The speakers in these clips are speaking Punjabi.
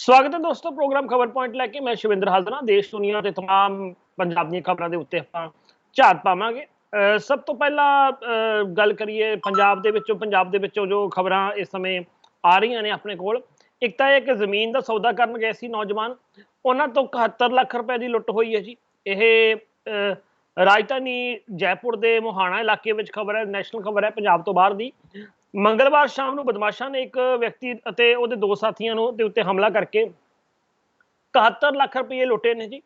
ਸਵਾਗਤ ਹੈ ਦੋਸਤੋ ਪ੍ਰੋਗਰਾਮ ਖਬਰ ਪੁਆਇੰਟ ਲੈ ਕੇ ਮੈਂ ਸ਼ਿਵਿੰਦਰ ਹਾਜ਼ਰਾ ਦੇਸ਼ ਦੁਨੀਆ ਤੇ तमाम ਪੰਜਾਬ ਦੀਆਂ ਖਬਰਾਂ ਦੇ ਉੱਤੇ ਆਪਾਂ ਝਾਤ ਪਾਵਾਂਗੇ ਅਹ ਸਭ ਤੋਂ ਪਹਿਲਾਂ ਅਹ ਗੱਲ ਕਰੀਏ ਪੰਜਾਬ ਦੇ ਵਿੱਚੋਂ ਪੰਜਾਬ ਦੇ ਵਿੱਚੋਂ ਜੋ ਖਬਰਾਂ ਇਸ ਸਮੇਂ ਆ ਰਹੀਆਂ ਨੇ ਆਪਣੇ ਕੋਲ ਇੱਕ ਤਾਂ ਇਹ ਕਿ ਜ਼ਮੀਨ ਦਾ ਸੌਦਾ ਕਰਨ ਗਏ ਸੀ ਨੌਜਵਾਨ ਉਹਨਾਂ ਤੋਂ 71 ਲੱਖ ਰੁਪਏ ਦੀ ਲੁੱਟ ਹੋਈ ਹੈ ਜੀ ਇਹ ਅਹ, ਰਾਜਧਾਨੀ ਜੈਪੁਰ ਦੇ ਮੋਹਾਣਾ ਇਲਾਕੇ ਵਿੱਚ ਖਬਰ ਹੈ ਨੈਸ਼ਨਲ ਖਬਰ ਹੈ ਪੰਜਾਬ ਤੋਂ ਬਾਹਰ ਦੀ ਮੰਗਲਵਾਰ ਸ਼ਾਮ ਨੂੰ ਬਦਮਾਸ਼ਾਂ ਨੇ ਇੱਕ ਵਿਅਕਤੀ ਅਤੇ ਉਹਦੇ ਦੋ ਸਾਥੀਆਂ ਨੂੰ ਦੇ ਉੱਤੇ ਹਮਲਾ ਕਰਕੇ 71 ਲੱਖ ਰੁਪਏ ਲੁੱਟੇ ਨੇ ਜੀ।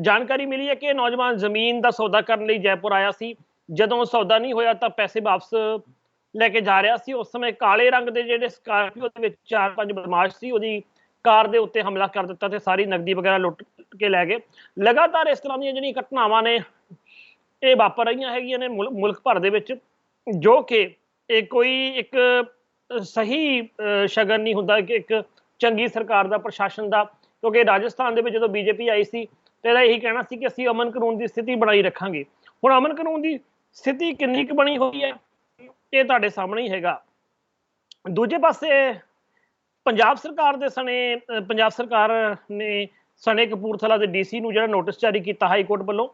ਜਾਣਕਾਰੀ ਮਿਲੀ ਹੈ ਕਿ ਇਹ ਨੌਜਵਾਨ ਜ਼ਮੀਨ ਦਾ ਸੌਦਾ ਕਰਨ ਲਈ ਜੈਪੁਰ ਆਇਆ ਸੀ। ਜਦੋਂ ਸੌਦਾ ਨਹੀਂ ਹੋਇਆ ਤਾਂ ਪੈਸੇ ਵਾਪਸ ਲੈ ਕੇ ਜਾ ਰਿਹਾ ਸੀ। ਉਸ ਸਮੇਂ ਕਾਲੇ ਰੰਗ ਦੇ ਜਿਹੜੇ ਸਕਾਰਪੀਓ ਦੇ ਵਿੱਚ ਚਾਰ ਪੰਜ ਬਦਮਾਸ਼ ਸੀ, ਉਹਦੀ ਕਾਰ ਦੇ ਉੱਤੇ ਹਮਲਾ ਕਰ ਦਿੱਤਾ ਤੇ ਸਾਰੀ ਨਕਦੀ ਵਗੈਰਾ ਲੁੱਟ ਕੇ ਲੈ ਗਏ। ਲਗਾਤਾਰ ਇਸ ਤਰ੍ਹਾਂ ਦੀਆਂ ਜਿਹੜੀਆਂ ਘਟਨਾਵਾਂ ਨੇ, ਇਹ ਵਾਪਰ ਰਹੀਆਂ ਹੈਗੀਆਂ ਨੇ ਮੁਲ- ਮੁਲਕ ਭਰ ਦੇ ਵਿੱਚ, ਜੋ ਕਿ ਇਹ ਕੋਈ ਇੱਕ ਸਹੀ ਸ਼ਗਨ ਨਹੀਂ ਹੁੰਦਾ ਕਿ ਇੱਕ ਚੰਗੀ ਸਰਕਾਰ ਦਾ, ਪ੍ਰਸ਼ਾਸਨ ਦਾ। ਕਿਉਂਕਿ ਰਾਜਸਥਾਨ ਦੇ ਵਿੱਚ ਜਦੋਂ ਬੀਜੇਪੀ ਆਈ ਸੀ, ਤੇ ਇਹਦਾ ਇਹੀ ਕਹਿਣਾ ਸੀ ਕਿ ਅਸੀਂ ਅਮਨ ਕਾਨੂੰਨ ਦੀ ਸਥਿਤੀ ਬਣਾਈ ਰੱਖਾਂਗੇ। ਹੁਣ ਅਮਨ ਕਾਨੂੰਨ ਦੀ ਸਥਿਤੀ ਕਿੰਨੀ ਕੁ ਬਣੀ ਹੋਈ ਹੈ, ਇਹ ਤੁਹਾਡੇ ਸਾਹਮਣੇ ਹੀ ਹੈਗਾ। ਦੂਜੇ ਪਾਸੇ ਪੰਜਾਬ ਸਰਕਾਰ ਦੇ ਸਣੇ ਪੰਜਾਬ ਸਰਕਾਰ ਨੇ ਸਣੇ ਕਪੂਰਥਲਾ ਦੇ ਡੀਸੀ ਨੂੰ ਜਿਹੜਾ ਨੋਟਿਸ ਜਾਰੀ ਕੀਤਾ ਹਾਈ ਕੋਰਟ ਵੱਲੋਂ,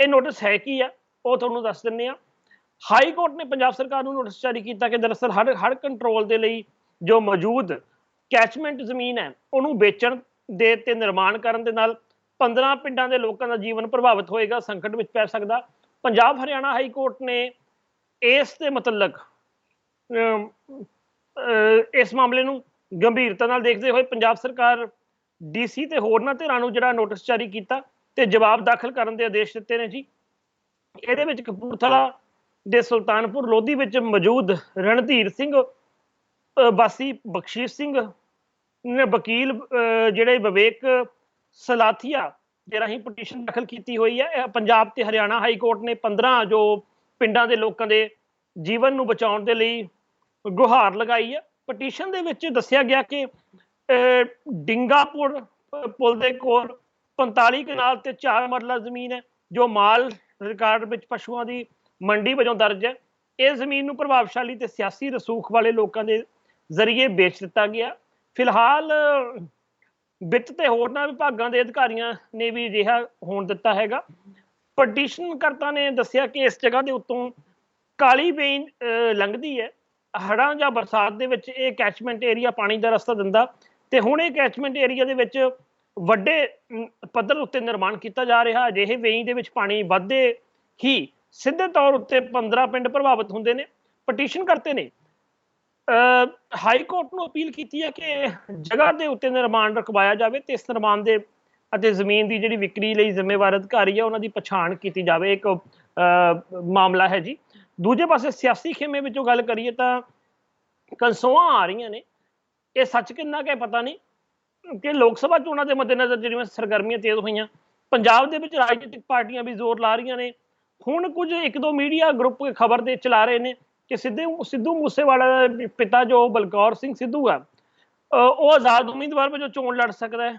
ਇਹ ਨੋਟਿਸ ਹੈ ਕੀ ਆ, ਉਹ ਤੁਹਾਨੂੰ ਦੱਸ ਦਿੰਨੇ ਆ ਹਾਈ ਕੋਰਟ ਨੇ ਪੰਜਾਬ ਸਰਕਾਰ ਨੂੰ ਨੋਟਿਸ ਜਾਰੀ ਕੀਤਾ ਕਿ ਦਰਅਸਲ ਹੜ ਹੜ ਕੰਟਰੋਲ ਦੇ ਲਈ ਜੋ ਮੌਜੂਦ ਕੈਚਮੈਂਟ ਜ਼ਮੀਨ ਹੈ, ਉਹਨੂੰ ਵੇਚਣ ਦੇ ਤੇ ਨਿਰਮਾਣ ਕਰਨ ਦੇ ਨਾਲ 15 ਪਿੰਡਾਂ ਦੇ ਲੋਕਾਂ ਦਾ ਜੀਵਨ ਪ੍ਰਭਾਵਿਤ ਹੋਏਗਾ, ਸੰਕਟ ਵਿੱਚ ਪੈ ਸਕਦਾ। ਪੰਜਾਬ ਹਰਿਆਣਾ ਹਾਈ ਕੋਰਟ ਨੇ ਇਸ ਦੇ ਮੁਤਲਕ ਇਸ ਮਾਮਲੇ ਨੂੰ ਗੰਭੀਰਤਾ ਨਾਲ ਦੇਖਦੇ ਹੋਏ ਪੰਜਾਬ ਸਰਕਾਰ ਡੀਸੀ ਤੇ ਹੋਰਨਾਂ ਧਿਰਾਂ ਨੂੰ ਜਿਹੜਾ ਨੋਟਿਸ ਜਾਰੀ ਕੀਤਾ ਤੇ ਜਵਾਬ ਦਾਖਲ ਕਰਨ ਦੇ ਆਦੇਸ਼ ਦਿੱਤੇ ਨੇ ਜੀ। ਇਹਦੇ ਵਿੱਚ ਕਪੂਰਥਲਾ ਦੇ ਸੁਲਤਾਨਪੁਰ ਲੋਧੀ ਵਿੱਚ ਮੌਜੂਦ ਰਣਧੀਰ ਸਿੰਘ ਵਾਸੀ ਬਖਸ਼ੀਸ਼ ਸਿੰਘ ਨੇ ਵਕੀਲ ਜਿਹੜੇ ਵਿਵੇਕ ਸਲਾਥੀਆ ਦੇ ਰਾਹੀਂ ਪਟੀਸ਼ਨ ਦਾਖਲ ਕੀਤੀ ਹੋਈ ਹੈ। ਪੰਜਾਬ ਤੇ ਹਰਿਆਣਾ ਹਾਈ ਕੋਰਟ ਨੇ 15 ਜੋ ਪਿੰਡਾਂ ਦੇ ਲੋਕਾਂ ਦੇ ਜੀਵਨ ਨੂੰ ਬਚਾਉਣ ਦੇ ਲਈ ਗੁਹਾਰ ਲਗਾਈ ਹੈ। ਪਟੀਸ਼ਨ ਦੇ ਵਿੱਚ ਦੱਸਿਆ ਗਿਆ ਕਿ ਡਿੰਗਾਪੁਰ ਪੁਲ ਦੇ ਕੋਲ 45 ਕਨਾਲ ਤੇ 4 ਮਰਲਾ ਜ਼ਮੀਨ ਹੈ, ਜੋ ਮਾਲ ਰਿਕਾਰਡ ਵਿੱਚ ਪਸ਼ੂਆਂ ਦੀ ਮੰਡੀ ਵਜੋਂ ਦਰਜ ਹੈ। ਇਹ ਜ਼ਮੀਨ ਨੂੰ ਪ੍ਰਭਾਵਸ਼ਾਲੀ ਤੇ ਸਿਆਸੀ ਰਸੂਖ ਵਾਲੇ ਲੋਕਾਂ ਦੇ ਜ਼ਰੀਏ ਵੇਚ ਦਿੱਤਾ ਗਿਆ। ਫਿਲਹਾਲ, ਵਿੱਤ ਤੇ ਹੋਰਨਾਂ ਵਿਭਾਗਾਂ ਦੇ ਅਧਿਕਾਰੀਆਂ ਨੇ ਵੀ ਅਜਿਹਾ ਹੋਣ ਦਿੱਤਾ ਹੈਗਾ। ਪਟੀਸ਼ਨ ਕਰਤਾ ਨੇ ਦੱਸਿਆ ਕਿ ਇਸ ਜਗ੍ਹਾ ਦੇ ਉੱਤੋਂ ਕਾਲੀ ਵੇਨ ਲੰਘਦੀ ਹੈ। ਹੜ੍ਹਾਂ ਜਾਂ ਬਰਸਾਤ ਦੇ ਵਿੱਚ ਇਹ ਕੈਚਮੈਂਟ ਏਰੀਆ ਪਾਣੀ ਦਾ ਰਸਤਾ ਦਿੰਦਾ ਤੇ ਹੁਣ ਇਹ ਕੈਚਮੈਂਟ ਏਰੀਆ ਦੇ ਵਿੱਚ ਵੱਡੇ ਪੱਧਰ ਉੱਤੇ ਨਿਰਮਾਣ ਕੀਤਾ ਜਾ ਰਿਹਾ। ਅਜਿਹੇ ਵੇਈ ਦੇ ਵਿੱਚ ਪਾਣੀ ਵੱਧਦੇ ਹੀ ਸਿੱਧੇ ਤੌਰ ਉੱਤੇ 15 ਪਿੰਡ ਪ੍ਰਭਾਵਿਤ ਹੁੰਦੇ ਨੇ ਪਟੀਸ਼ਨ ਕਰਤੇ ਨੇ। ਹਾਈ ਕੋਰਟ ਨੂੰ ਅਪੀਲ ਕੀਤੀ ਹੈ ਕਿ ਜਗ੍ਹਾ ਦੇ ਉੱਤੇ ਨਿਰਮਾਣ ਰਖਵਾਇਆ ਜਾਵੇ ਤੇ ਇਸ ਨਿਰਮਾਣ ਦੇ ਅਤੇ ਜ਼ਮੀਨ ਦੀ ਜਿਹੜੀ ਵਿਕਰੀ ਲਈ ਜ਼ਿੰਮੇਵਾਰ ਅਧਿਕਾਰੀ ਹੈ, ਉਹਨਾਂ ਦੀ ਪਛਾਣ ਕੀਤੀ ਜਾਵੇ। ਇੱਕ ਮਾਮਲਾ ਹੈ ਜੀ। ਦੂਜੇ ਪਾਸੇ ਸਿਆਸੀ ਖੇਮੇ ਵਿੱਚੋਂ ਗੱਲ ਕਰੀਏ ਤਾਂ ਕੰਸੋਆਂ ਆ ਰਹੀਆਂ ਨੇ। ਇਹ ਸੱਚ ਕਿੰਨਾ ਕਿ ਪਤਾ ਨਹੀਂ ਕਿ ਲੋਕ ਸਭਾ ਚੋਣਾਂ ਦੇ ਮੱਦੇਨਜ਼ਰ ਜਿਹੜੀਆਂ ਸਰਗਰਮੀਆਂ ਤੇਜ਼ ਹੋਈਆਂ, ਪੰਜਾਬ ਦੇ ਵਿੱਚ ਰਾਜਨੀਤਿਕ ਪਾਰਟੀਆਂ ਵੀ ਜ਼ੋਰ ਲਾ ਰਹੀਆਂ ਨੇ। ਹੁਣ ਕੁਝ ਇੱਕ ਦੋ ਮੀਡੀਆ ਗਰੁੱਪ ਖਬਰ ਦੇ ਚਲਾ ਰਹੇ ਨੇ ਕਿ ਸਿੱਧੇ, ਸਿੱਧੂ ਮੂਸੇਵਾਲਾ ਦੇ ਪਿਤਾ ਜੋ ਬਲਕੌਰ ਸਿੰਘ ਸਿੱਧੂ ਆ ਉਹ ਆਜ਼ਾਦ ਉਮੀਦਵਾਰ ਵਜੋਂ ਚੋਣ ਲੜ ਸਕਦਾ ਹੈ।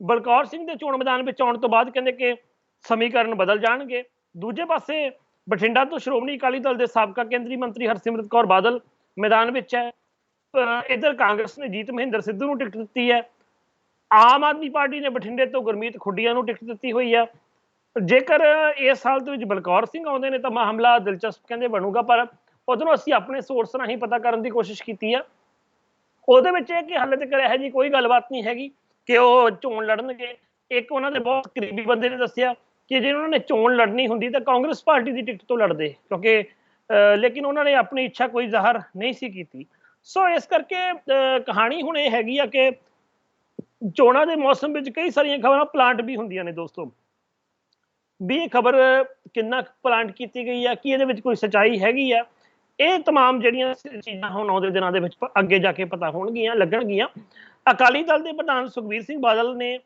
ਬਲਕੌਰ ਸਿੰਘ ਦੇ ਚੋਣ ਮੈਦਾਨ ਵਿੱਚ ਆਉਣ ਤੋਂ ਬਾਅਦ ਕਹਿੰਦੇ ਕਿ ਸਮੀਕਰਨ ਬਦਲ ਜਾਣਗੇ। ਦੂਜੇ ਪਾਸੇ ਬਠਿੰਡਾ ਤੋਂ ਸ਼੍ਰੋਮਣੀ ਅਕਾਲੀ ਦਲ ਦੇ ਸਾਬਕਾ ਕੇਂਦਰੀ ਮੰਤਰੀ ਹਰਸਿਮਰਤ ਕੌਰ ਬਾਦਲ ਮੈਦਾਨ ਵਿੱਚ ਹੈ। ਅਹ ਇੱਧਰ ਕਾਂਗਰਸ ਨੇ ਜੀਤ ਮਹਿੰਦਰ ਸਿੱਧੂ ਨੂੰ ਟਿਕਟ ਦਿੱਤੀ ਹੈ। ਆਮ ਆਦਮੀ ਪਾਰਟੀ ਨੇ ਬਠਿੰਡੇ ਤੋਂ ਗੁਰਮੀਤ ਖੁੱਡੀਆਂ ਨੂੰ ਟਿਕਟ ਦਿੱਤੀ ਹੋਈ ਹੈ। ਜੇਕਰ ਇਸ ਸਾਲ ਦੇ ਵਿੱਚ ਬਲਕੌਰ ਸਿੰਘ ਆਉਂਦੇ ਨੇ ਤਾਂ ਮਾਮਲਾ ਦਿਲਚਸਪ ਕਹਿੰਦੇ ਬਣੂਗਾ, ਪਰ ਉਧਰੋਂ ਅਸੀਂ ਆਪਣੇ ਸੋਰਸ ਰਾਹੀਂ ਪਤਾ ਕਰਨ ਦੀ ਕੋਸ਼ਿਸ਼ ਕੀਤੀ ਆ। ਉਹਦੇ ਵਿੱਚ ਇਹ ਕਿ ਹਾਲੇ ਤੱਕ ਇਹੋ ਜੀ ਕੋਈ ਗੱਲਬਾਤ ਨਹੀਂ ਹੈਗੀ ਕਿ ਉਹ ਚੋਣ ਲੜਨਗੇ। ਇੱਕ ਉਹਨਾਂ ਦੇ ਬਹੁਤ ਕਰੀਬੀ ਬੰਦੇ ਨੇ ਦੱਸਿਆ ਕਿ ਜੇ ਉਹਨਾਂ ਨੇ ਚੋਣ ਲੜਨੀ ਹੁੰਦੀ ਤਾਂ ਕਾਂਗਰਸ ਪਾਰਟੀ ਦੀ ਟਿਕਟ ਤੋਂ ਲੜਦੇ, ਕਿਉਂਕਿ ਲੇਕਿਨ ਉਹਨਾਂ ਨੇ ਆਪਣੀ ਇੱਛਾ ਕੋਈ ਜ਼ਾਹਰ ਨਹੀਂ ਸੀ ਕੀਤੀ। ਸੋ ਇਸ ਕਰਕੇ ਕਹਾਣੀ ਹੁਣ ਇਹ ਹੈਗੀ ਆ ਕਿ ਚੋਣਾਂ ਦੇ ਮੌਸਮ ਵਿੱਚ ਕਈ ਸਾਰੀਆਂ ਖਬਰਾਂ ਪਲਾਂਟ ਵੀ ਹੁੰਦੀਆਂ ਨੇ ਦੋਸਤੋ। ਵੀ ਇਹ ਖਬਰ ਕਿੰਨਾ ਪਲਾਂਟ ਕੀਤੀ ਗਈ ਆ, ਕੀ ਇਹਦੇ ਵਿੱਚ ਕੋਈ ਸਚਾਈ ਹੈਗੀ ਆ? ਇਹ ਤਮਾਮ ਜਿਹੜੀਆਂ ਚੀਜ਼ਾਂ ਹੁਣ ਆਉਂਦੇ ਦਿਨਾਂ ਦੇ ਵਿੱਚ ਅੱਗੇ ਜਾ ਕੇ ਪਤਾ ਹੋਣਗੀਆਂ, ਲੱਗਣਗੀਆਂ। ਅਕਾਲੀ ਦਲ ਦੇ ਪ੍ਰਧਾਨ ਸੁਖਬੀਰ ਸਿੰਘ ਬਾਦਲ ਨੇ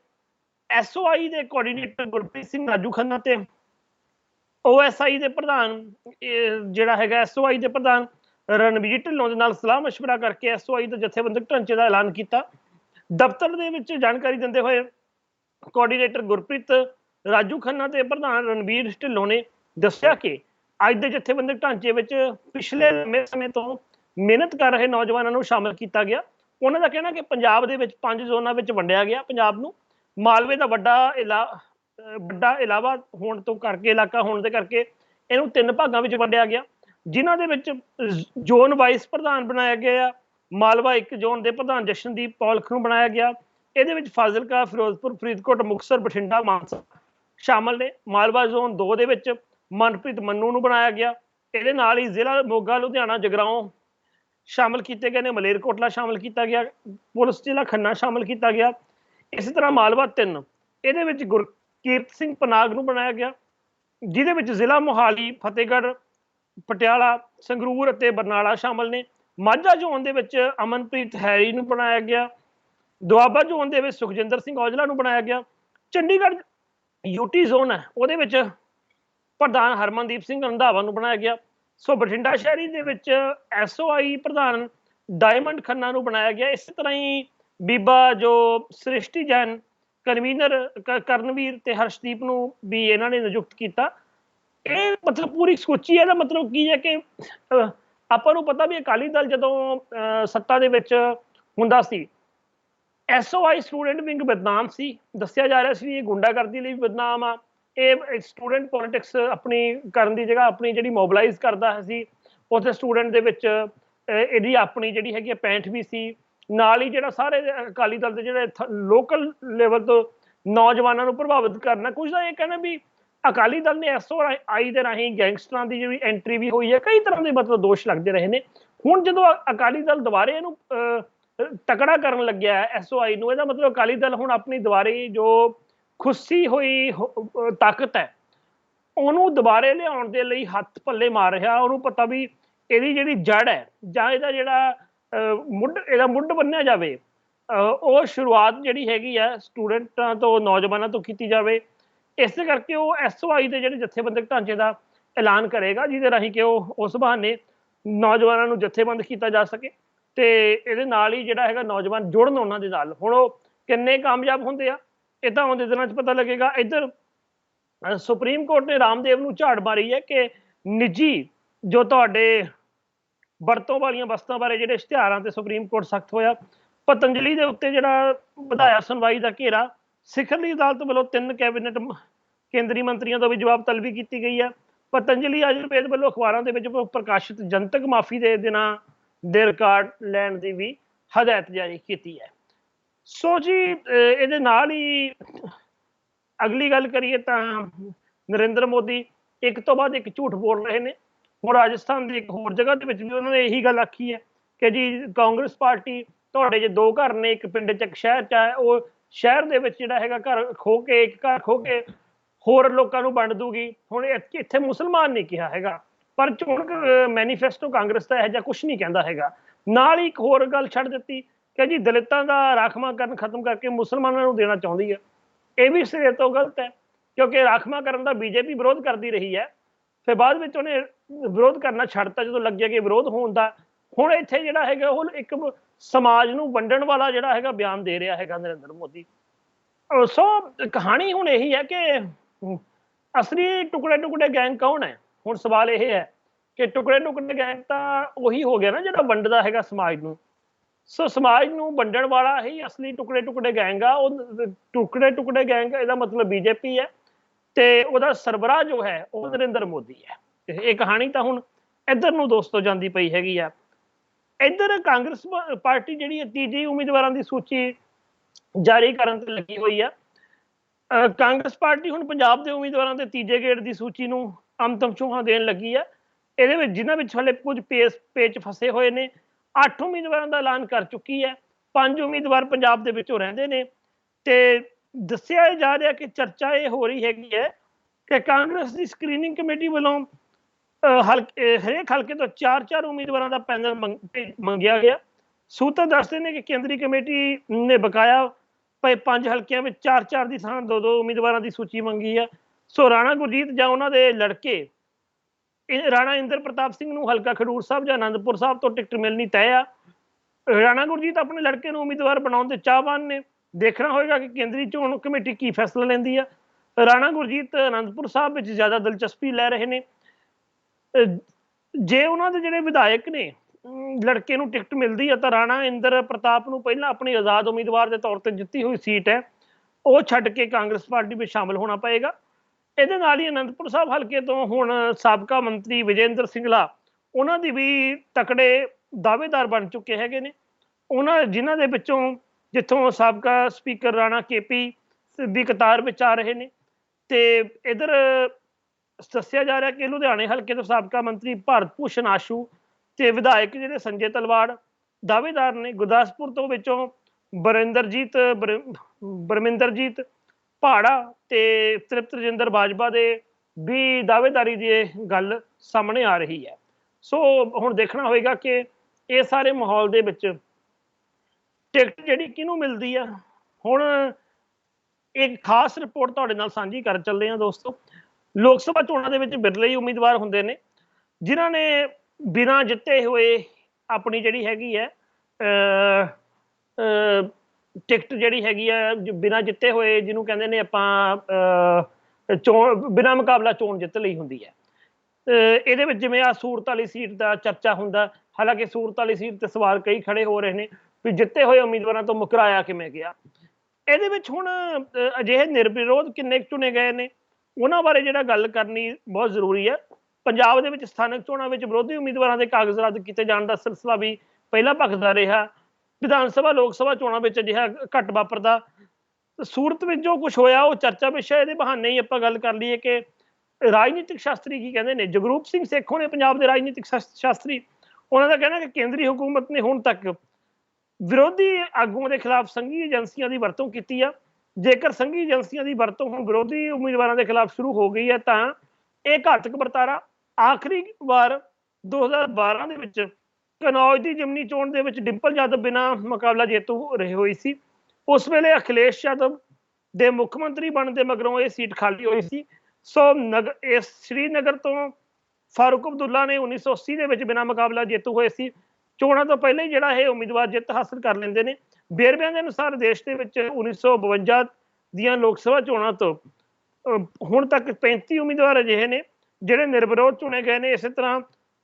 ਐਸਓਆਈ ਦੇ ਕੋਆਰਡੀਨੇਟਰ ਗੁਰਪ੍ਰੀਤ ਸਿੰਘ ਰਾਜੂ ਖੰਨਾ ਤੇ ਓਐਸਆਈ ਦੇ ਪ੍ਰਧਾਨ ਜਿਹੜਾ ਹੈਗਾ ਐਸਓਆਈ ਦੇ ਪ੍ਰਧਾਨ ਰਣਵੀਰ ਢਿੱਲੋਂ ਦੇ ਨਾਲ ਸਲਾਹ مشورہ ਕਰਕੇ ਐਸਓਆਈ ਦੇ ਜਥੇਬੰਦਕ ਢਾਂਚੇ ਦਾ ਐਲਾਨ ਕੀਤਾ। ਦਫ਼ਤਰ ਦੇ ਵਿੱਚ ਜਾਣਕਾਰੀ ਦਿੰਦੇ ਹੋਏ ਕੋਆਰਡੀਨੇਟਰ ਗੁਰਪ੍ਰੀਤ ਰਾਜੂ ਖੰਨਾ ਤੇ ਪ੍ਰਧਾਨ ਰਣਵੀਰ ਢਿੱਲੋਂ ਨੇ ਦੱਸਿਆ ਕਿ ਅੱਜ ਦੇ ਜਥੇਬੰਦਕ ਢਾਂਚੇ ਵਿੱਚ ਪਿਛਲੇ ਲੰਮੇ ਸਮੇਂ ਤੋਂ ਮਿਹਨਤ ਕਰ ਰਹੇ ਨੌਜਵਾਨਾਂ ਨੂੰ ਸ਼ਾਮਲ ਕੀਤਾ ਗਿਆ। ਉਹਨਾਂ ਦਾ ਕਹਿਣਾ ਕਿ ਪੰਜਾਬ ਦੇ ਵਿੱਚ ਪੰਜ ਜ਼ੋਨਾਂ ਵਿੱਚ ਵੰਡਿਆ ਗਿਆ। ਪੰਜਾਬ ਨੂੰ ਮਾਲਵੇ ਦਾ ਵੱਡਾ ਇਲਾ, ਵੱਡਾ ਇਲਾਵਾ ਹੋਣ ਤੋਂ ਕਰਕੇ, ਇਲਾਕਾ ਹੋਣ ਦੇ ਕਰਕੇ ਇਹਨੂੰ ਤਿੰਨ ਭਾਗਾਂ ਵਿੱਚ ਵੰਡਿਆ ਗਿਆ। ਜਿਨ੍ਹਾਂ ਦੇ ਵਿੱਚ ਜ਼ੋਨ ਵਾਈਸ ਪ੍ਰਧਾਨ ਬਣਾਇਆ ਗਿਆ। ਮਾਲਵਾ ਇੱਕ ਜ਼ੋਨ ਦੇ ਪ੍ਰਧਾਨ ਜਸ਼ਨਦੀਪ ਪੌਲਖ ਨੂੰ ਬਣਾਇਆ ਗਿਆ। ਇਹਦੇ ਵਿੱਚ ਫਾਜ਼ਿਲਕਾ, ਫਿਰੋਜ਼ਪੁਰ, ਫਰੀਦਕੋਟ, ਮੁਕਤਸਰ, ਬਠਿੰਡਾ, ਮਾਨਸਾ ਸ਼ਾਮਲ ਨੇ। ਮਾਲਵਾ ਜ਼ੋਨ 2 ਦੇ ਵਿੱਚ ਮਨਪ੍ਰੀਤ ਮੰਨੂ ਨੂੰ ਬਣਾਇਆ ਗਿਆ। ਇਹਦੇ ਨਾਲ ਹੀ ਜ਼ਿਲ੍ਹਾ ਮੋਗਾ, ਲੁਧਿਆਣਾ, ਜਗਰਾਉਂ ਸ਼ਾਮਲ ਕੀਤੇ ਗਏ ਨੇ। ਮਲੇਰਕੋਟਲਾ ਸ਼ਾਮਲ ਕੀਤਾ ਗਿਆ। ਪੁਲਿਸ ਜ਼ਿਲ੍ਹਾ ਖੰਨਾ ਸ਼ਾਮਲ ਕੀਤਾ ਗਿਆ। ਇਸੇ ਤਰ੍ਹਾਂ ਮਾਲਵਾ 3 ਇਹਦੇ ਵਿੱਚ ਗੁਰਕੀਰਤ ਸਿੰਘ ਪਨਾਗ ਨੂੰ ਬਣਾਇਆ ਗਿਆ। ਜਿਹਦੇ ਵਿੱਚ ਜ਼ਿਲ੍ਹਾ ਮੋਹਾਲੀ, ਫਤਿਹਗੜ੍ਹ, ਪਟਿਆਲਾ, ਸੰਗਰੂਰ ਅਤੇ ਬਰਨਾਲਾ ਸ਼ਾਮਲ ਨੇ। ਮਾਝਾ ਜ਼ੋਨ ਦੇ ਵਿੱਚ ਅਮਨਪ੍ਰੀਤ ਹੈਰੀ ਨੂੰ ਬਣਾਇਆ ਗਿਆ। ਦੁਆਬਾ ਜ਼ੋਨ ਦੇ ਵਿੱਚ ਸੁਖਜਿੰਦਰ ਸਿੰਘ ਔਜਲਾ ਨੂੰ ਬਣਾਇਆ ਗਿਆ। ਚੰਡੀਗੜ੍ਹ ਯੂਟੀ ਜ਼ੋਨ ਹੈ, ਉਹਦੇ ਵਿੱਚ ਪ੍ਰਧਾਨ ਹਰਮਨਦੀਪ ਸਿੰਘ ਰੰਧਾਵਾ ਨੂੰ ਬਣਾਇਆ ਗਿਆ। ਸੋ ਬਠਿੰਡਾ ਸ਼ਹਿਰੀ ਦੇ ਵਿੱਚ ਐਸਓਆਈ ਪ੍ਰਧਾਨ ਡਾਇਮੰਡ ਖੰਨਾ ਨੂੰ ਬਣਾਇਆ ਗਿਆ। ਇਸੇ ਤਰ੍ਹਾਂ ਹੀ ਬੀਬਾ ਜੋ ਸ੍ਰਿਸ਼ਟੀ ਜੈਨ, ਕਨਵੀਨਰ ਕਰਨਵੀਰ ਤੇ ਹਰਸ਼ਦੀਪ ਨੂੰ ਵੀ ਇਹਨਾਂ ਨੇ ਨਿਯੁਕਤ ਕੀਤਾ। ਇਹ ਮਤਲਬ ਪੂਰੀ ਸੋਚੀ ਇਹਦਾ ਮਤਲਬ ਕੀ ਹੈ ਕਿ ਆਪਾਂ ਨੂੰ ਪਤਾ ਵੀ ਅਕਾਲੀ ਦਲ ਜਦੋਂ ਸੱਤਾ ਦੇ ਵਿੱਚ ਹੁੰਦਾ ਸੀ ਐਸਓਆਈ ਸਟੂਡੈਂਟ ਵਿੰਗ ਬਦਨਾਮ ਸੀ। ਦੱਸਿਆ ਜਾ ਰਿਹਾ ਸੀ ਇਹ ਗੁੰਡਾਗਰਦੀ ਲਈ ਵੀ ਬਦਨਾਮ ਆ। ਇਹ ਸਟੂਡੈਂਟ ਪੋਲਿਟਿਕਸ ਆਪਣੀ ਕਰਨ ਦੀ ਜਗ੍ਹਾ ਆਪਣੀ ਜਿਹੜੀ ਮੋਬਿਲਾਈਜ਼ ਕਰਦਾ ਸੀ, ਉੱਥੇ ਸਟੂਡੈਂਟ ਦੇ ਵਿੱਚ ਇਹਦੀ ਆਪਣੀ ਜਿਹੜੀ ਹੈਗੀ ਪੈਂਠ ਵੀ ਸੀ। ਨਾਲ ਹੀ ਜਿਹੜਾ ਸਾਰੇ ਅਕਾਲੀ ਦਲ ਦੇ ਜਿਹੜੇ ਲੋਕਲ ਲੈਵਲ ਤੋਂ ਨੌਜਵਾਨਾਂ ਨੂੰ ਪ੍ਰਭਾਵਿਤ ਕਰਨਾ ਕੁਝ ਦਾ ਇਹ ਕਹਿਣਾ ਵੀ ਅਕਾਲੀ ਦਲ ਨੇ ਐਸਓਆਈ ਦੇ ਰਾਹੀਂ ਗੈਂਗਸਟਰਾਂ ਦੀ ਜਿਹੜੀ ਐਂਟਰੀ ਵੀ ਹੋਈ ਹੈ, ਕਈ ਤਰ੍ਹਾਂ ਦੇ ਮਤਲਬ ਦੋਸ਼ ਲੱਗਦੇ ਰਹੇ ਨੇ। ਹੁਣ ਜਦੋਂ ਅ- ਅਕਾਲੀ ਦਲ ਦੁਬਾਰੇ ਇਹਨੂੰ ਤਕੜਾ ਕਰਨ ਲੱਗਿਆ ਹੈ ਐਸਓਆਈ ਨੂੰ। ਇਹਦਾ ਮਤਲਬ ਅਕਾਲੀ ਦਲ ਹੁਣ ਆਪਣੀ ਦੁਬਾਰੇ ਜੋ ਖੁੱਸੀ ਹੋਈ ਤਾਕਤ ਹੈ, ਉਹਨੂੰ ਦੁਬਾਰੇ ਲਿਆਉਣ ਦੇ ਲਈ ਹੱਥ ਪੱਲੇ ਮਾਰ ਰਿਹਾ। ਉਹਨੂੰ ਪਤਾ ਵੀ ਇਹਦੀ ਜਿਹੜੀ ਜੜ ਹੈ ਜਾਂ ਇਹਦਾ ਜਿਹੜਾ ਮੁੱਢ, ਇਹਦਾ ਮੁੱਢ ਬੰਨਿਆ ਜਾਵੇ ਉਹ ਸ਼ੁਰੂਆਤ ਜਿਹੜੀ ਹੈਗੀ ਆ ਸਟੂਡੈਂਟਾਂ ਤੋਂ, ਨੌਜਵਾਨਾਂ ਤੋਂ ਕੀਤੀ ਜਾਵੇ। ਇਸੇ ਕਰਕੇ ਉਹ ਐਸਓਆਈ ਦੇ ਜਿਹੜੇ ਜਥੇਬੰਦਕ ਢਾਂਚੇ ਦਾ ਐਲਾਨ ਕਰੇਗਾ, ਜਿਹਦੇ ਰਾਹੀਂ ਕਿ ਉਹ ਉਸ ਬਹਾਨੇ ਨੌਜਵਾਨਾਂ ਨੂੰ ਜਥੇਬੰਦ ਕੀਤਾ ਜਾ ਸਕੇ। ਤੇ ਇਹਦੇ ਨਾਲ ਹੀ ਜਿਹੜਾ ਹੈਗਾ ਨੌਜਵਾਨ ਜੁੜਨ ਉਹਨਾਂ ਦੇ ਨਾਲ। ਹੁਣ ਉਹ ਕਿੰਨੇ ਕਾਮਯਾਬ ਹੁੰਦੇ ਆ, ਇਹ ਤਾਂ ਆਉਂਦੇ ਦਿਨਾਂ 'ਚ ਪਤਾ ਲੱਗੇਗਾ। ਇੱਧਰ ਸੁਪਰੀਮ ਕੋਰਟ ਨੇ ਰਾਮਦੇਵ ਨੂੰ ਝਾੜ ਮਾਰੀ ਹੈ ਕਿ ਨਿੱਜੀ ਜੋ ਤੁਹਾਡੇ ਵਰਤੋਂ ਵਾਲੀਆਂ ਵਸਤਾਂ ਬਾਰੇ ਜਿਹੜੇ ਇਸ਼ਤਿਹਾਰਾਂ ਤੇ ਸੁਪਰੀਮ ਕੋਰਟ ਸਖਤ ਹੋਇਆ, ਪਤੰਜਲੀ ਦੇ ਉੱਤੇ ਜਿਹੜਾ ਵਧਾਇਆ ਸੁਣਵਾਈ ਦਾ ਘੇਰਾ ਸਿਖਰਲੀ ਅਦਾਲਤ ਵੱਲੋਂ ਤਿੰਨ ਕੈਬਨਿਟ ਕੇਂਦਰੀ ਮੰਤਰੀਆਂ ਤੋਂ ਵੀ ਜਵਾਬ ਤਲਬੀ ਕੀਤੀ ਗਈ ਹੈ। ਪਤੰਜਲੀ ਆਯੁਰਵੇਦ ਵੱਲੋਂ ਅਖਬਾਰਾਂ ਦੇ ਵਿੱਚ ਪ੍ਰਕਾਸ਼ਿਤ ਜਨਤਕ ਮਾਫੀ ਦੇ ਦਿਨਾਂ ਦੇ ਰਿਕਾਰਡ ਲੈਣ ਦੀ ਵੀ ਹਦਾਇਤ ਜਾਰੀ ਕੀਤੀ ਹੈ। ਸੋ ਜੀ ਇਹਦੇ ਨਾਲ ਹੀ ਅਗਲੀ ਗੱਲ ਕਰੀਏ ਤਾਂ ਨਰਿੰਦਰ ਮੋਦੀ ਇੱਕ ਤੋਂ ਬਾਅਦ ਇੱਕ ਝੂਠ ਬੋਲ ਰਹੇ ਨੇ। ਹੁਣ ਰਾਜਸਥਾਨ ਦੀ ਇੱਕ ਹੋਰ ਜਗ੍ਹਾ ਦੇ ਵਿੱਚ ਵੀ ਉਹਨਾਂ ਨੇ ਇਹੀ ਗੱਲ ਆਖੀ ਹੈ ਕਿ ਜੀ, ਕਾਂਗਰਸ ਪਾਰਟੀ ਤੁਹਾਡੇ ਜੇ ਦੋ ਘਰ ਨੇ, ਇੱਕ ਪਿੰਡ ਚ, ਇੱਕ ਸ਼ਹਿਰ ਚ ਹੈ ਉਹ ਸ਼ਹਿਰ ਦੇ ਵਿੱਚ ਜਿਹੜਾ ਹੈਗਾ ਘਰ ਖੋ ਕੇ, ਇੱਕ ਘਰ ਖੋ ਕੇ ਹੋਰ ਲੋਕਾਂ ਨੂੰ ਵੰਡ ਦੂਗੀ। ਹੁਣ ਇੱਥੇ ਇੱਥੇ ਮੁਸਲਮਾਨ ਨਹੀਂ ਕਿਹਾ ਹੈਗਾ। ਪਰ ਚੋਣ ਮੈਨੀਫੈਸਟੋ ਕਾਂਗਰਸ ਦਾ ਇਹ ਜਿਹਾ ਕੁਝ ਨਹੀਂ ਕਹਿੰਦਾ ਹੈਗਾ। ਨਾਲ ਹੀ ਇੱਕ ਹੋਰ ਗੱਲ ਛੱਡ ਦਿੱਤੀ ਕਿ ਜੀ ਦਲਿਤਾਂ ਦਾ ਰਾਖਵਾਂਕਰਨ ਖਤਮ ਕਰਕੇ ਮੁਸਲਮਾਨਾਂ ਨੂੰ ਦੇਣਾ ਚਾਹੁੰਦੀ ਹੈ। ਇਹ ਵੀ ਸਿਰੇ ਤੋਂ ਗਲਤ ਹੈ, ਕਿਉਂਕਿ ਰਾਖਵਾਂਕਰਨ ਦਾ ਬੀਜੇਪੀ ਵਿਰੋਧ ਕਰਦੀ ਰਹੀ ਹੈ। ਫਿਰ ਬਾਅਦ ਵਿੱਚ ਉਹਨੇ ਵਿਰੋਧ ਕਰਨਾ ਛੱਡਤਾ ਜਦੋਂ ਲੱਗਿਆ ਕਿ ਵਿਰੋਧ ਹੋਣ ਦਾ। ਹੁਣ ਇੱਥੇ ਜਿਹੜਾ ਹੈਗਾ ਉਹ ਇੱਕ ਸਮਾਜ ਨੂੰ ਵੰਡਣ ਵਾਲਾ ਜਿਹੜਾ ਹੈਗਾ ਬਿਆਨ ਦੇ ਰਿਹਾ ਹੈਗਾ ਨਰਿੰਦਰ ਮੋਦੀ। ਸੋ ਕਹਾਣੀ ਹੁਣ ਇਹੀ ਹੈ ਕਿ ਅਸਲੀ ਟੁਕੜੇ ਟੁਕੜੇ ਗੈਂਗ ਕੌਣ ਹੈ? ਹੁਣ ਸਵਾਲ ਇਹ ਹੈ ਕਿ ਟੁਕੜੇ ਟੁਕੜੇ ਗੈਂਗ ਤਾਂ ਉਹੀ ਹੋ ਗਿਆ ਨਾ ਜਿਹੜਾ ਵੰਡਦਾ ਹੈਗਾ ਸਮਾਜ ਨੂੰ। ਸੋ ਸਮਾਜ ਨੂੰ ਵੰਡਣ ਵਾਲਾ ਹੀ ਅਸਲੀ ਟੁਕੜੇ ਟੁਕੜੇ ਗੈਂਗ ਆ ਉਹ ਟੁਕੜੇ ਟੁਕੜੇ ਗੈਂਗ ਇਹਦਾ ਮਤਲਬ ਬੀਜੇਪੀ ਹੈ ਤੇ ਉਹਦਾ ਸਰਬਰਾਹ ਜੋ ਹੈ ਉਹ ਨਰਿੰਦਰ ਮੋਦੀ ਹੈ। ਇਹ ਕਹਾਣੀ ਤਾਂ ਹੁਣ ਇੱਧਰ ਨੂੰ ਦੋਸਤੋ ਜਾਂਦੀ ਪਈ ਹੈਗੀ ਆ। ਇੱਧਰ ਕਾਂਗਰਸ ਪਾਰਟੀ ਜਿਹੜੀ ਹੈ ਤੀਜੀ ਉਮੀਦਵਾਰਾਂ ਦੀ ਸੂਚੀ ਜਾਰੀ ਕਰਨ ਤੇ ਲੱਗੀ ਹੋਈ ਆ। ਅਹ ਕਾਂਗਰਸ ਪਾਰਟੀ ਹੁਣ ਪੰਜਾਬ ਦੇ ਉਮੀਦਵਾਰਾਂ ਦੇ ਤੀਜੇ ਗੇੜ ਦੀ ਸੂਚੀ ਨੂੰ ਅੰਤਮ ਚੋਹਾਂ ਦੇਣ ਲੱਗੀ ਆ। ਇਹਦੇ ਵਿੱਚ ਜਿਨ੍ਹਾਂ ਵਿੱਚ ਹਲੇ ਕੁਝ ਪੇਸ ਪੇਚ ਫਸੇ ਹੋਏ ਨੇ, ਅੱਠ ਉਮੀਦਵਾਰਾਂ ਦਾ ਐਲਾਨ ਕਰ ਚੁੱਕੀ ਹੈ। ਪੰਜ ਉਮੀਦਵਾਰ ਪੰਜਾਬ ਦੇ ਵਿੱਚੋਂ ਰਹਿੰਦੇ ਨੇ। ਤੇ ਦੱਸਿਆ ਜਾ ਰਿਹਾ ਕਿ ਚਰਚਾ ਇਹ ਹੋ ਰਹੀ ਹੈਗੀ ਹੈ ਕਿ ਕਾਂਗਰਸ ਦੀ ਸਕਰੀਨਿੰਗ ਕਮੇਟੀ ਵੱਲੋਂ ਹਲਕੇ ਹਰੇਕ ਹਲਕੇ ਤੋਂ ਚਾਰ ਚਾਰ ਉਮੀਦਵਾਰਾਂ ਦਾ ਪੈਨਲ ਮੰਗ- ਮੰਗਿਆ ਗਿਆ। ਸੂਤਰ ਦੱਸਦੇ ਨੇ ਕਿ ਕੇਂਦਰੀ ਕਮੇਟੀ ਨੇ ਬਕਾਇਆ ਪਏ ਪੰਜ ਹਲਕਿਆਂ ਵਿੱਚ ਚਾਰ ਚਾਰ ਦੀ ਥਾਂ ਦੋ ਦੋ ਉਮੀਦਵਾਰਾਂ ਦੀ ਸੂਚੀ ਮੰਗੀ ਹੈ ਸੋ ਰਾਣਾ ਗੁਰਜੀਤ ਜਾਂ ਉਹਨਾਂ ਦੇ ਲੜਕੇ, ਇਹ ਰਾਣਾ ਇੰਦਰ ਪ੍ਰਤਾਪ ਸਿੰਘ ਨੂੰ ਹਲਕਾ ਖਡੂਰ ਸਾਹਿਬ ਜਾਂ ਆਨੰਦਪੁਰ ਸਾਹਿਬ ਤੋਂ ਟਿਕਟ ਮਿਲਣੀ ਤੈਅ ਆ। ਰਾਣਾ ਗੁਰਜੀਤ ਆਪਣੇ ਲੜਕੇ ਨੂੰ ਉਮੀਦਵਾਰ ਬਣਾਉਣ ਦੇ ਚਾਹਵਾਨ ਨੇ। ਦੇਖਣਾ ਹੋਏਗਾ ਕਿ ਕੇਂਦਰੀ ਚੋਣ ਕਮੇਟੀ ਕੀ ਫੈਸਲਾ ਲੈਂਦੀ ਆ। ਰਾਣਾ ਗੁਰਜੀਤ ਆਨੰਦਪੁਰ ਸਾਹਿਬ ਵਿੱਚ ਜ਼ਿਆਦਾ ਦਿਲਚਸਪੀ ਲੈ ਰਹੇ ਨੇ। ਜੇ ਉਹਨਾਂ ਦੇ ਜਿਹੜੇ ਵਿਧਾਇਕ ਨੇ ਲੜਕੇ ਨੂੰ ਟਿਕਟ ਮਿਲਦੀ ਹੈ ਤਾਂ ਰਾਣਾ ਇੰਦਰ ਪ੍ਰਤਾਪ ਨੂੰ ਪਹਿਲਾਂ ਆਪਣੀ ਆਜ਼ਾਦ ਉਮੀਦਵਾਰ ਦੇ ਤੌਰ ਤੇ ਜਿੱਤੀ ਹੋਈ ਸੀਟ ਹੈ। ਉਹ ਛੱਡ ਕੇ ਕਾਂਗਰਸ ਪਾਰਟੀ ਵਿੱਚ ਸ਼ਾਮਲ ਹੋਣਾ ਪਏਗਾ। ਇਹਦੇ ਨਾਲ ਹੀ ਅਨੰਦਪੁਰ ਸਾਹਿਬ ਹਲਕੇ ਤੋਂ ਹੁਣ ਸਾਬਕਾ ਮੰਤਰੀ ਵਿਜੇਂਦਰ ਸਿੰਗਲਾ, ਉਹਨਾਂ ਦੀ ਵੀ ਤਕੜੇ ਦਾਅਵੇਦਾਰ ਬਣ ਚੁੱਕੇ ਹੈਗੇ ਨੇ। ਉਹਨਾਂ ਜਿਨ੍ਹਾਂ ਦੇ ਵਿੱਚੋਂ ਜਿੱਥੋਂ ਸਾਬਕਾ ਸਪੀਕਰ ਰਾਣਾ ਕੇਪੀ ਦੀ ਕਤਾਰ ਵਿੱਚ ਆ ਰਹੇ ਨੇ ਤੇ ਇਧਰ ਦੱਸਿਆ ਜਾ ਰਿਹਾ ਕਿ ਲੁਧਿਆਣੇ ਹਲਕੇ ਤੋਂ ਸਾਬਕਾ ਮੰਤਰੀ ਭਾਰਤ ਭੂਸ਼ਣ ਆਸ਼ੂ ਤੇ ਵਿਧਾਇਕ ਜਿਹੜੇ ਸੰਜੇ ਤਲਵਾੜ, ਦਾਅਵੇਦਾਰ ਨੇ ਗੁਰਦਾਸਪੁਰ ਤੋਂ ਵਿੱਚੋਂ ਬਰਿੰਦਰਜੀਤ ਬਰ- ਬਰਮਿੰਦਰਜੀਤ ਪਹਾੜਾ ਤੇ ਤ੍ਰਿਪਤ ਰਜਿੰਦਰ ਬਾਜਵਾ ਦੇ ਵੀ ਦਾਅਵੇਦਾਰੀ ਦੀ ਇਹ ਗੱਲ ਸਾਹਮਣੇ ਆ ਰਹੀ ਹੈ। ਸੋ ਹੁਣ ਦੇਖਣਾ ਹੋਏਗਾ ਕਿ ਇਹ ਸਾਰੇ ਮਾਹੌਲ ਦੇ ਵਿੱਚ ਟਿਕਟ ਜਿਹੜੀ ਕਿਹਨੂੰ ਮਿਲਦੀ ਆ? ਹੁਣ ਇੱਕ ਖਾਸ ਰਿਪੋਰਟ ਤੁਹਾਡੇ ਨਾਲ ਸਾਂਝੀ ਕਰ ਚੱਲਦੇ ਹਾਂ ਦੋਸਤੋ। ਲੋਕ ਸਭਾ ਚੋਣਾਂ ਦੇ ਵਿੱਚ ਬਿਰਲੇ ਹੀ ਉਮੀਦਵਾਰ ਹੁੰਦੇ ਨੇ, ਜਿਨ੍ਹਾਂ ਨੇ ਬਿਨਾਂ ਜਿੱਤੇ ਹੋਏ ਆਪਣੀ ਜਿਹੜੀ ਹੈਗੀ ਹੈ ਟਿਕਟ ਜਿਹੜੀ ਹੈਗੀ ਹੈ ਜੋ, ਬਿਨਾਂ ਜਿੱਤੇ ਹੋਏ ਜਿਹਨੂੰ ਕਹਿੰਦੇ ਨੇ ਆਪਾਂ ਅ ਚੋਣ, ਬਿਨਾਂ ਮੁਕਾਬਲਾ ਚੋਣ ਜਿੱਤ ਲਈ ਹੁੰਦੀ ਹੈ। ਇਹਦੇ ਵਿੱਚ ਜਿਵੇਂ ਆ ਸੂਰਤ ਵਾਲੀ ਸੀਟ ਦਾ ਚਰਚਾ ਹੁੰਦਾ, ਹਾਲਾਂਕਿ ਸੂਰਤ ਵਾਲੀ ਸੀਟ ਤੇ ਸਵਾਲ ਕਈ ਖੜੇ ਹੋ ਰਹੇ ਨੇ ਵੀ ਜਿੱਤੇ ਹੋਏ ਉਮੀਦਵਾਰਾਂ ਤੋਂ ਮੁਕਰਾਇਆ ਕਿਵੇਂ ਗਿਆ? ਇਹਦੇ ਵਿੱਚ ਹੁਣ ਅਜਿਹੇ ਨਿਰਵਿਰੋਧ ਕਿੰਨੇ ਕੁ ਚੁਣੇ ਗਏ ਨੇ? ਉਹਨਾਂ ਬਾਰੇ ਜਿਹੜਾ ਗੱਲ ਕਰਨੀ ਬਹੁਤ ਜ਼ਰੂਰੀ ਹੈ। ਪੰਜਾਬ ਦੇ ਵਿੱਚ ਸਥਾਨਕ ਚੋਣਾਂ ਵਿੱਚ ਵਿਰੋਧੀ ਉਮੀਦਵਾਰਾਂ ਦੇ ਕਾਗਜ਼ ਰੱਦ ਕੀਤੇ ਜਾਣ ਦਾ ਸਿਲਸਿਲਾ ਵੀ ਪਹਿਲਾਂ ਭਖਦਾ ਰਿਹਾ। ਵਿਧਾਨ ਸਭਾ, ਲੋਕ ਸਭਾ ਚੋਣਾਂ ਵਿੱਚ ਅਜਿਹਾ ਘੱਟ ਵਾਪਰਦਾ। ਸੂਰਤ ਵਿੱਚ ਜੋ ਕੁਝ ਹੋਇਆ, ਉਹ ਚਰਚਾ ਵਿਸ਼ਾ ਇਹਦੇ ਬਹਾਨੇ ਹੀ ਆਪਾਂ ਗੱਲ ਕਰ ਲਈਏ ਕਿ ਰਾਜਨੀਤਿਕ ਸ਼ਾਸਤਰੀ ਕੀ ਕਹਿੰਦੇ ਨੇ? ਜਗਰੂਪ ਸਿੰਘ ਸੇਖੋਂ ਨੇ ਪੰਜਾਬ ਦੇ ਰਾਜਨੀਤਿਕ ਸ਼ਾਸਤਰੀ। ਉਹਨਾਂ ਦਾ ਕਹਿਣਾ ਕਿ ਕੇਂਦਰੀ ਹਕੂਮਤ ਨੇ ਹੁਣ ਤੱਕ ਵਿਰੋਧੀ ਆਗੂਆਂ ਦੇ ਖਿਲਾਫ ਸੰਘੀ ਏਜੰਸੀਆਂ ਦੀ ਵਰਤੋਂ ਕੀਤੀ ਆ। ਜੇਕਰ ਸੰਘੀ ਏਜੰਸੀਆਂ ਦੀ ਵਰਤੋਂ ਹੁਣ ਵਿਰੋਧੀ ਉਮੀਦਵਾਰਾਂ ਦੇ ਖਿਲਾਫ ਸ਼ੁਰੂ ਹੋ ਗਈ ਹੈ, ਤਾਂ ਇਹ ਘਾਤਕ ਵਰਤਾਰਾ ਆਖਰੀ ਵਾਰ 2012 ਦੇ ਵਿੱਚ ਕਨੌਜ ਦੀ ਜਿਮਨੀ ਚੋਣ ਦੇ ਵਿੱਚ ਡਿੰਪਲ ਯਾਦਵ ਬਿਨਾ ਮੁਕਾਬਲਾ ਜੇਤੂ ਰਹੇ ਹੋਈ ਸੀ। ਉਸ ਵੇਲੇ ਅਖਿਲੇਸ਼ ਯਾਦਵ ਦੇ ਮੁੱਖ ਮੰਤਰੀ ਬਣਨ ਦੇ ਮਗਰੋਂ ਇਹ ਸੀਟ ਖਾਲੀ ਹੋਈ ਸੀ। ਸੋ ਨਗਰ ਇਸ ਸ਼੍ਰੀਨਗਰ ਤੋਂ ਫਾਰੂਕ ਅਬਦੁੱਲਾ ਨੇ 1980 ਦੇ ਵਿੱਚ ਬਿਨਾ ਮੁਕਾਬਲਾ ਜੇਤੂ ਹੋਏ ਸੀ। ਚੋਣਾਂ ਤੋਂ ਪਹਿਲਾਂ ਹੀ ਜਿਹੜਾ ਇਹ ਉਮੀਦਵਾਰ ਜਿੱਤ ਹਾਸਲ ਕਰ ਲੈਂਦੇ ਨੇ। ਵੇਰਵਿਆਂ ਦੇ ਅਨੁਸਾਰ ਦੇਸ਼ ਦੇ ਵਿੱਚ 1952 ਦੀਆਂ ਲੋਕ ਸਭਾ ਚੋਣਾਂ ਤੋਂ ਹੁਣ ਤੱਕ 35 ਉਮੀਦਵਾਰ ਅਜਿਹੇ ਨੇ, ਜਿਹੜੇ ਨਿਰਵਿਰੋਧ ਚੁਣੇ ਗਏ ਨੇ। ਇਸੇ ਤਰ੍ਹਾਂ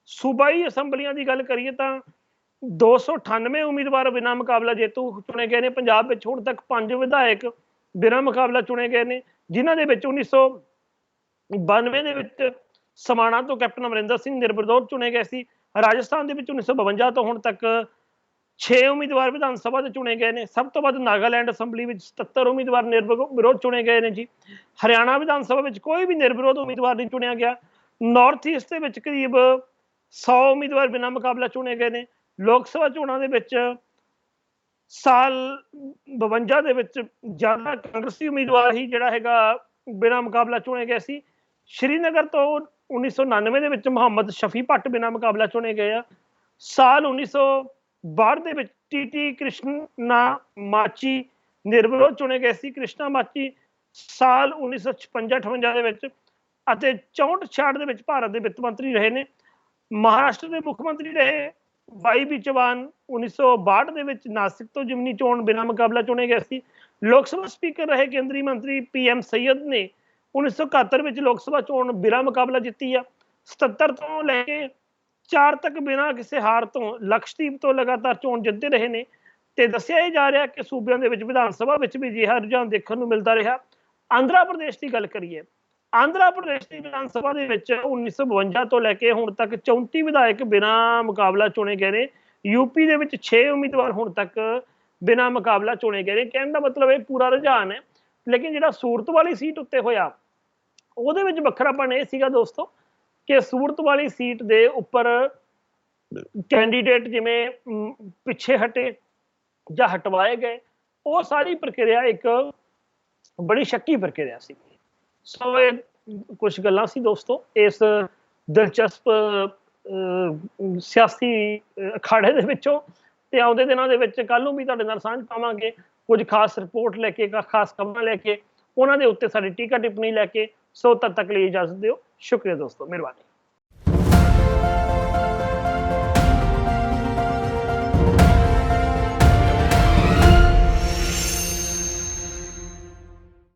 ਸੂਬਾਈ ਅਸੈਂਬਲੀਆਂ ਦੀ ਗੱਲ ਕਰੀਏ ਤਾਂ 298 ਉਮੀਦਵਾਰ ਬਿਨਾਂ ਮੁਕਾਬਲਾ ਜੇਤੂ ਚੁਣੇ ਗਏ ਨੇ। ਪੰਜਾਬ ਵਿੱਚ ਹੁਣ ਤੱਕ ਪੰਜ ਵਿਧਾਇਕ ਬਿਨਾਂ ਮੁਕਾਬਲਾ ਚੁਣੇ ਗਏ ਨੇ, ਜਿਨ੍ਹਾਂ ਦੇ ਵਿੱਚ 1992 ਦੇ ਵਿੱਚ ਸਮਾਣਾ ਤੋਂ ਕੈਪਟਨ ਅਮਰਿੰਦਰ ਸਿੰਘ ਨਿਰਵਿਰੋਧ ਚੁਣੇ ਗਏ ਸੀ। ਰਾਜਸਥਾਨ ਦੇ ਵਿੱਚ 1952 ਤੋਂ ਹੁਣ ਤੱਕ 6 ਉਮੀਦਵਾਰ ਵਿਧਾਨ ਸਭਾ ਦੇ ਚੁਣੇ ਗਏ ਨੇ। ਸਭ ਤੋਂ ਵੱਧ ਨਾਗਾਲੈਂਡ ਅਸੈਂਬਲੀ ਵਿੱਚ 77 ਉਮੀਦਵਾਰ ਨਿਰਵਿਰੋਧ ਚੁਣੇ ਗਏ ਨੇ ਜੀ। ਹਰਿਆਣਾ ਵਿਧਾਨ ਸਭਾ ਵਿੱਚ ਕੋਈ ਵੀ ਨਿਰਵਿਰੋਧ ਉਮੀਦਵਾਰ ਨਹੀਂ ਚੁਣਿਆ ਗਿਆ। ਨਾਰਥ ਈਸਟ ਦੇ ਵਿੱਚ ਕਰੀਬ 100 ਉਮੀਦਵਾਰ ਬਿਨਾਂ ਮੁਕਾਬਲਾ ਚੁਣੇ ਗਏ ਨੇ। ਲੋਕ ਸਭਾ ਚੋਣਾਂ ਦੇ ਵਿੱਚ ਸਾਲ 52 ਦੇ ਵਿੱਚ ਜ਼ਿਆਦਾ ਕਾਂਗਰਸੀ ਉਮੀਦਵਾਰ ਹੀ ਜਿਹੜਾ ਹੈਗਾ ਬਿਨਾਂ ਮੁਕਾਬਲਾ ਚੁਣੇ ਗਏ ਸੀ। ਸ਼੍ਰੀਨਗਰ ਤੋਂ 1999 ਦੇ ਵਿੱਚ ਮੁਹੰਮਦ ਸ਼ਫੀ ਭੱਟ ਬਿਨਾਂ ਮੁਕਾਬਲਾ ਚੁਣੇ ਗਏ ਆ। ਸਾਲ 1962 ਦੇ ਵਿੱਚ ਟੀਟੀ ਕ੍ਰਿਸ਼ਨਾ ਮਾਚੀ ਨਿਰਵਿਰੋਧ ਚੁਣੇ ਗਏ ਸੀ। ਕ੍ਰਿਸ਼ਨਾ ਮਾਚੀ ਸਾਲ 1956-58 ਦੇ ਵਿੱਚ ਅਤੇ 64-66 ਦੇ ਵਿੱਚ ਭਾਰਤ ਦੇ ਵਿੱਤ ਮੰਤਰੀ ਰਹੇ ਨੇ। ਮਹਾਰਾਸ਼ਟਰ ਦੇ ਮੁੱਖ ਮੰਤਰੀ ਰਹੇ ਵਾਈ ਬੀ ਚੌਹਾਨ 1962 ਦੇ ਵਿੱਚ ਨਾਸਿਕ ਤੋਂ ਜਿਮਨੀ ਚੋਣ ਬਿਨਾਂ ਮੁਕਾਬਲਾ ਚੁਣੇ ਗਏ ਸੀ। ਲੋਕ ਸਭਾ ਸਪੀਕਰ ਰਹੇ ਕੇਂਦਰੀ ਮੰਤਰੀ ਪੀ ਐਮ ਸੈਯਦ ਨੇ 1971 ਵਿੱਚ ਲੋਕ ਸਭਾ ਚੋਣ ਬਿਨਾਂ ਮੁਕਾਬਲਾ ਜਿੱਤੀ ਆ। 77 ਤੋਂ ਲੈ ਕੇ 4 ਤੱਕ ਬਿਨਾਂ ਕਿਸੇ ਹਾਰ ਤੋਂ ਲਕਸ਼ਦੀਪ ਤੋਂ ਲਗਾਤਾਰ ਚੋਣ ਜਿੱਤਦੇ ਰਹੇ ਨੇ ਤੇ ਦੱਸਿਆ ਇਹ ਜਾ ਰਿਹਾ ਕਿ ਸੂਬਿਆਂ ਦੇ ਵਿੱਚ ਵਿਧਾਨ ਸਭਾ ਵਿੱਚ ਵੀ ਅਜਿਹਾ ਰੁਝਾਨ ਦੇਖਣ ਨੂੰ ਮਿਲਦਾ ਰਿਹਾ। ਆਂਧਰਾ ਪ੍ਰਦੇਸ਼ ਦੀ ਗੱਲ ਕਰੀਏ ਆਂਧਰਾ ਪ੍ਰਦੇਸ਼ ਦੀ ਵਿਧਾਨ ਸਭਾ ਦੇ ਵਿੱਚ 1952 ਤੋਂ ਲੈ ਕੇ ਹੁਣ ਤੱਕ 34 ਵਿਧਾਇਕ ਬਿਨਾਂ ਮੁਕਾਬਲਾ ਚੁਣੇ ਗਏ ਨੇ। ਯੂਪੀ ਦੇ ਵਿੱਚ 6 ਉਮੀਦਵਾਰ ਹੁਣ ਤੱਕ ਬਿਨਾਂ ਮੁਕਾਬਲਾ ਚੁਣੇ ਗਏ ਨੇ। ਕਹਿਣ ਦਾ ਮਤਲਬ ਇਹ ਪੂਰਾ ਰੁਝਾਨ ਹੈ। ਲੇਕਿਨ ਜਿਹੜਾ ਸੂਰਤ ਵਾਲੀ ਸੀਟ ਉੱਤੇ ਹੋਇਆ, ਉਹਦੇ ਵਿੱਚ ਵੱਖਰਾਪਣ ਇਹ ਸੀਗਾ ਦੋਸਤੋ ਕਿ ਸੂਰਤ ਵਾਲੀ ਸੀਟ ਦੇ ਉੱਪਰ ਕੈਂਡੀਡੇਟ ਜਿਵੇਂ ਪਿੱਛੇ ਹਟੇ ਜਾਂ ਹਟਵਾਏ ਗਏ, ਉਹ ਸਾਰੀ ਪ੍ਰਕਿਰਿਆ ਇੱਕ ਬੜੀ ਸ਼ੱਕੀ ਪ੍ਰਕਿਰਿਆ ਸੀ। ਸੋ ਇਹ ਕੁਝ ਗੱਲਾਂ ਸੀ ਦੋਸਤੋ, ਇਸ ਦਿਲਚਸਪ ਸਿਆਸੀ ਅਖਾੜੇ ਦੇ ਵਿੱਚੋਂ ਤੇ ਆਉਂਦੇ ਦਿਨਾਂ ਦੇ ਵਿੱਚ ਕੱਲ ਨੂੰ ਵੀ ਤੁਹਾਡੇ ਨਾਲ ਸਾਂਝ ਪਾਵਾਂਗੇ ਕੁਝ ਖਾਸ ਰਿਪੋਰਟ ਲੈ ਕੇ, ਖਾਸ ਖਬਰਾਂ ਲੈ ਕੇ, ਉਹਨਾਂ ਦੇ ਉੱਤੇ ਸਾਡੀ ਟੀਕਾ ਟਿੱਪਣੀ ਲੈ ਕੇ, ਸੋ ਤਦ ਤੱਕ ਲਈ ਇਜਾਜ਼ਤ ਦਿਓ। ਸ਼ੁਕਰੀਆ ਦੋਸਤੋ, ਮਿਹਰਬਾਨੀ।